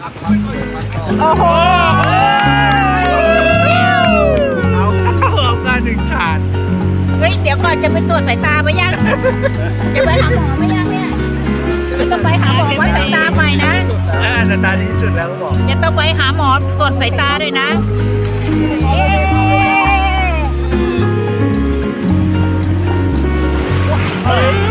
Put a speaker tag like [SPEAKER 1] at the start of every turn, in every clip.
[SPEAKER 1] โอ้โห
[SPEAKER 2] เอาการหนึ่งขาด
[SPEAKER 1] เฮ้ย เดี๋ยวก่อนจะไปตรวจสายตาไหมยัง จะไปหาหมอไหมยังเนี่ยจะต้องไปหาหมอวัดสายตาใหม่นะ
[SPEAKER 2] หน้าตาดีที่สุดแล้วก็บอก
[SPEAKER 1] จะต้องไปหาหมอตรวจสายตาด้วยนะ เฮ้
[SPEAKER 2] ย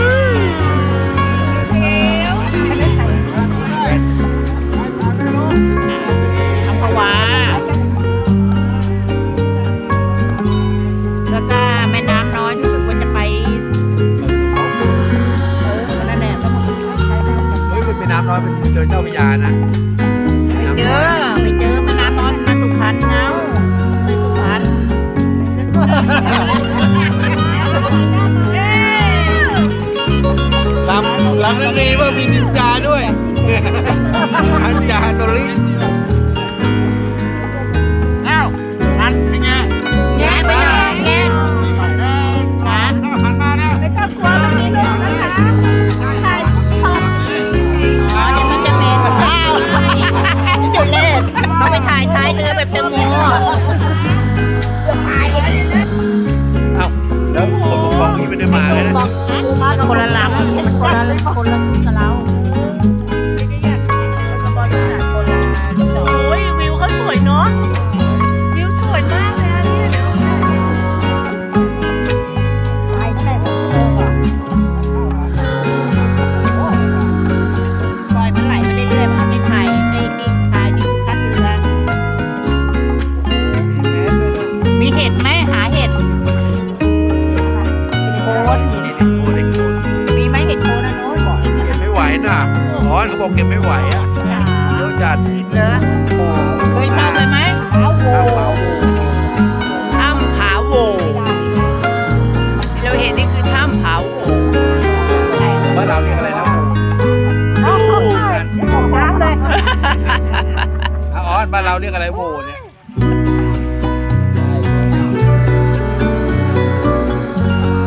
[SPEAKER 2] เรีย
[SPEAKER 1] กอะไรโหเนี่ย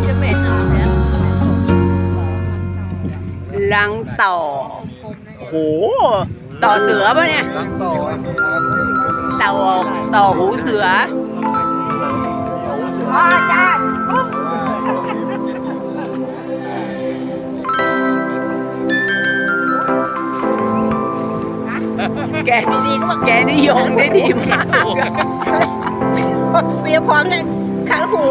[SPEAKER 1] จะ
[SPEAKER 2] เม็นเอ
[SPEAKER 1] แล้
[SPEAKER 2] ว
[SPEAKER 1] ลังต่อโห ต่อเสือป่ะเนี่ย
[SPEAKER 2] ต่อ
[SPEAKER 1] ต่อหูเสือ แกนี่ดีก็บอแกนี่ยงได้ดีมากเพียงพร้อมกั
[SPEAKER 3] น
[SPEAKER 1] ข้างหู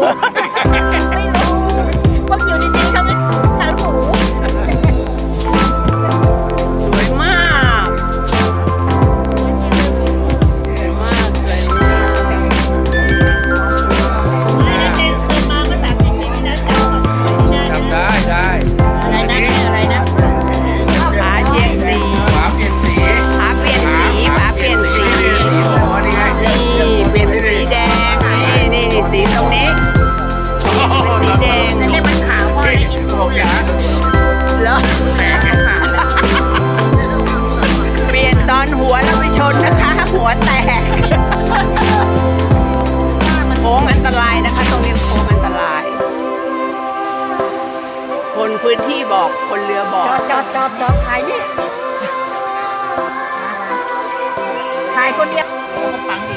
[SPEAKER 1] คนเรือบอก
[SPEAKER 3] จอดจอดจอดถ่ายนี่
[SPEAKER 1] ถ่ายคนเดียวก็
[SPEAKER 3] ปังดิ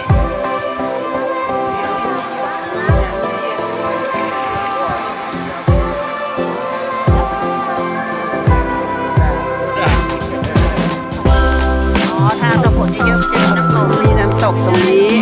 [SPEAKER 1] อ๋อทางตะผลเยอะ
[SPEAKER 3] ๆเป็
[SPEAKER 1] น้ำตกมี
[SPEAKER 2] น้ำ
[SPEAKER 3] ตก
[SPEAKER 1] ตรงนี้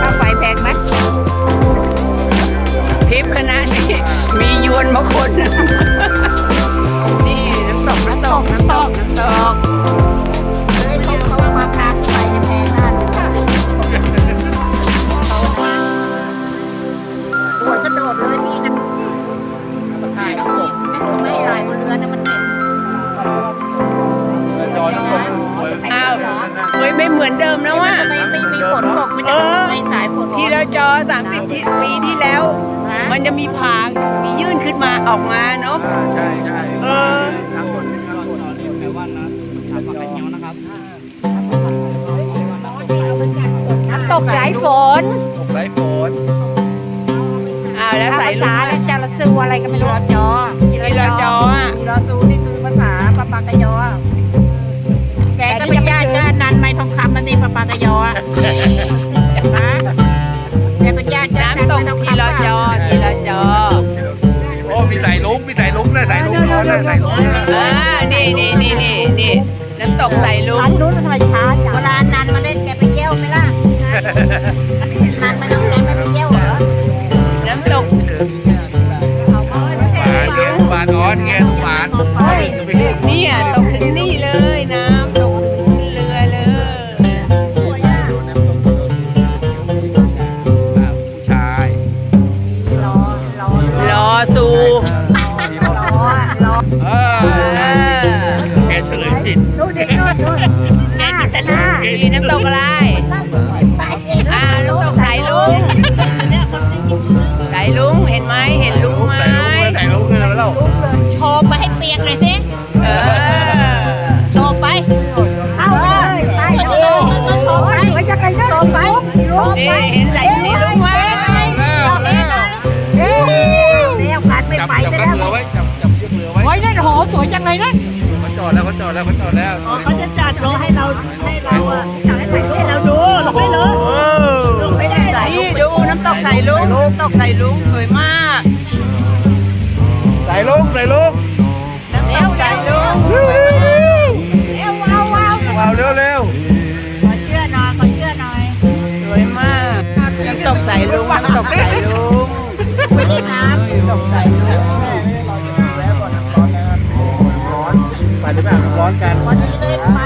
[SPEAKER 3] ค่าไฟแพงไหม
[SPEAKER 1] ทริปคณะนี้มียวนมาคนนี่น้ำตกน้ำตกน้ำตกน้ำตก
[SPEAKER 3] เฮ้ยเขาเขามาพาไฟจะแพงน่าหัวกระโดดเลยนี่นะไม่ถ่ายบนเรือนะมันเห็น
[SPEAKER 2] จอน้ำตกสวย
[SPEAKER 1] อ้าวเฮ้ยไม่เหมือนเดิมแล้วว่ะ
[SPEAKER 3] สายฝน
[SPEAKER 1] ทีละจอ30ที่ปีที่แล้ว มันจะมีผามียื่นขึ้นมาออกมาเนาะ
[SPEAKER 2] ใช่ใช่
[SPEAKER 1] เออ
[SPEAKER 2] ทั้งหมดทั้งหมดนี่แปลว่านะทำมาเป็นเงี้ยวนะครับ
[SPEAKER 3] น้ำตกสายฝน
[SPEAKER 2] ตกสายฝน
[SPEAKER 1] อ้าวแล้ว
[SPEAKER 3] ภา
[SPEAKER 1] ใส่
[SPEAKER 3] ษา
[SPEAKER 1] ลูก
[SPEAKER 3] แล้วจะละซูอะไรก็ไม่รู้จอ
[SPEAKER 1] ทีละจออะ
[SPEAKER 3] ทีละซูนี่คือภาษาปะปากะยอแกก็เป็นญาติญาตินันไม่ทองคำมันนี่ปะปากะยอ ก
[SPEAKER 2] ร้อนนะสายลุกนะ
[SPEAKER 1] อ่านี่นี่นี่นี่นี่น้ำตกใส่ลุ
[SPEAKER 3] ร้าน
[SPEAKER 1] ง
[SPEAKER 3] นู้นทำไมช้าจังเวลานันมาเล่นแกไปเยี่ยวไหมล่ะนันไม่ต้องแกไม่ไปเยี่ยวเหรอ
[SPEAKER 1] น้ำตก
[SPEAKER 3] เขาก็ไม่ได้
[SPEAKER 2] ปานเงี้ยปานอ้อนเงี้ยปา
[SPEAKER 3] ให้เปียกเลยสิ
[SPEAKER 1] เออ
[SPEAKER 3] โชว์ไปเอาเลยไปโชว์โชว์ไปว่าจะไปโชว์ไปโชว์ไป
[SPEAKER 1] นี่เห็นสายนี่ลุงไหม
[SPEAKER 3] เอ๊ะเรียกกันไม่
[SPEAKER 2] จับ
[SPEAKER 3] ไป
[SPEAKER 2] จับ
[SPEAKER 3] จะ
[SPEAKER 2] กั
[SPEAKER 3] ได้
[SPEAKER 2] นเรือไว้จับจับยึดเรือไว้
[SPEAKER 3] โอ้ยนั่นโหสวยจังเลยนะ
[SPEAKER 2] เขาจอดแล้วเขาจอดแล้วเขาจอดแล้ว
[SPEAKER 3] เขาจะจัดลงให้เราให้เราอะให้เราดูลงให้เลยลงไม่ได้ไหล
[SPEAKER 1] นี่ดูน้ำตกสายลุงน้ำตกสายลุงสวยมาก
[SPEAKER 2] สายลุกสายลุก
[SPEAKER 3] อน
[SPEAKER 1] กัน
[SPEAKER 3] วันนี้เลยมา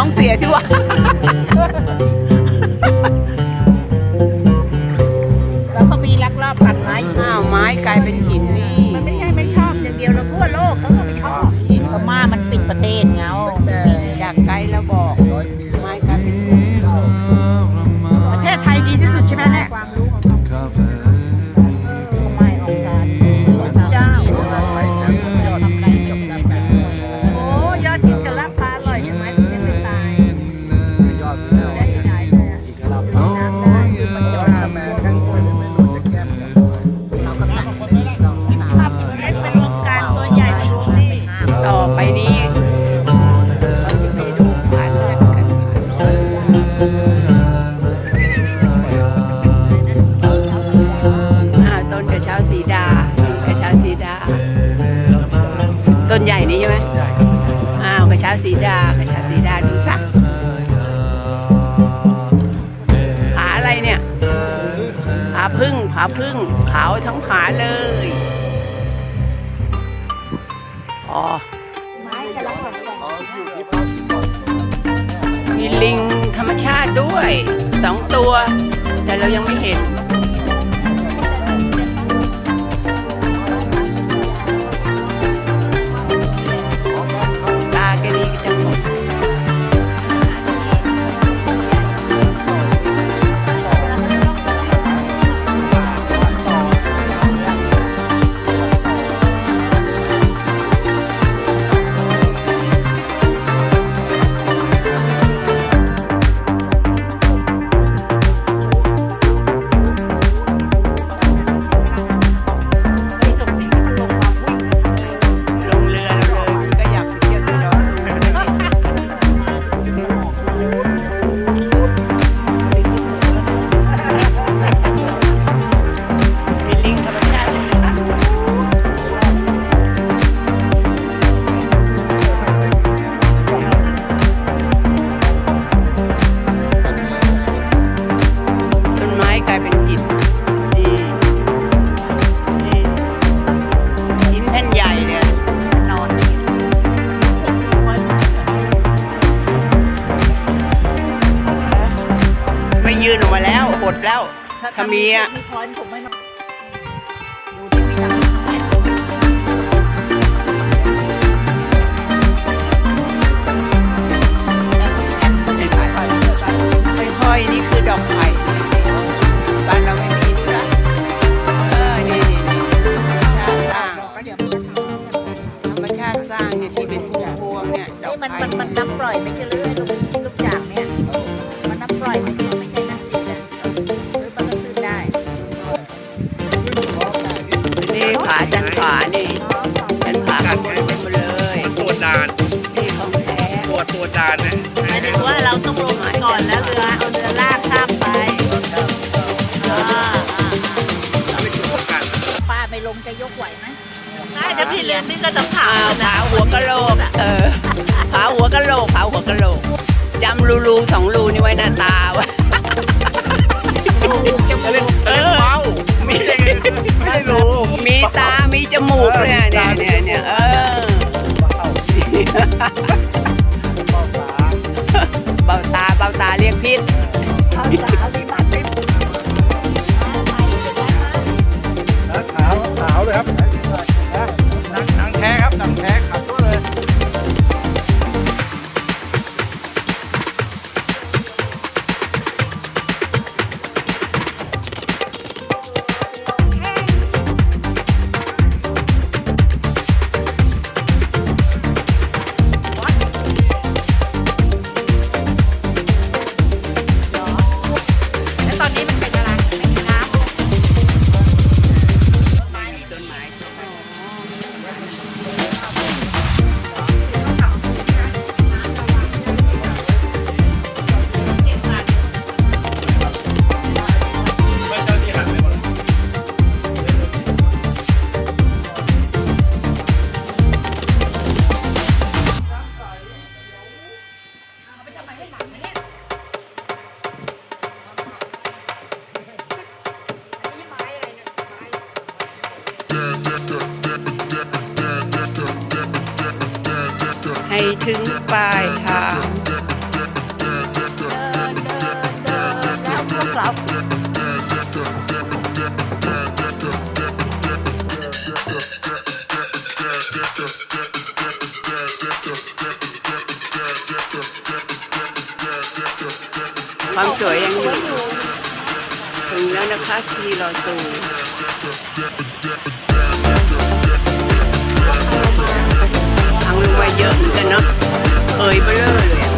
[SPEAKER 3] ้องเสี
[SPEAKER 1] ยที่ว่า
[SPEAKER 3] แล้วก็มีลักลอบตัดไม้
[SPEAKER 1] อ้าวไม้กลายเป็นหินนี่
[SPEAKER 3] มันไม่ใช่ไม่ชอบอย่างเดียวเราทั่วโลกเขาก็ไม่ชอบ
[SPEAKER 1] หิน
[SPEAKER 3] พม่ามันปิดประ
[SPEAKER 1] เทศเงา มีลิงธรรมชาติด้วยสองตัว แต่เรายังไม่เห็น Yeah. การนะหมาย
[SPEAKER 3] ถึงว่าเราต้องลงมาก่อนแล้วเรือเอาเรือลากข้ามไปอ่าอ่า
[SPEAKER 2] ไม่ถึงโอกัน
[SPEAKER 3] ป้าไม่ลงจะยกไหวไหมได้แต่พี่เลืมนี่ก็จะผ่า
[SPEAKER 1] วผาหัวกะโหลกเออผาหัวกะโหลกผ่าหัวกะโหลกจำรูรูสองรูนี่ไว้หน้าตาว้
[SPEAKER 2] เออ มีอะรกันไม่ได้รู้
[SPEAKER 1] มีตา มีจมูกเนี่ยเนี่ยเนี่ยเออ
[SPEAKER 2] ความ
[SPEAKER 3] สว
[SPEAKER 1] ยยังอยู่ถึงแล้วนะคะทีรอตูทางลงมาเยอะเหมือนกันเนาะเอ่ยเบลอเลย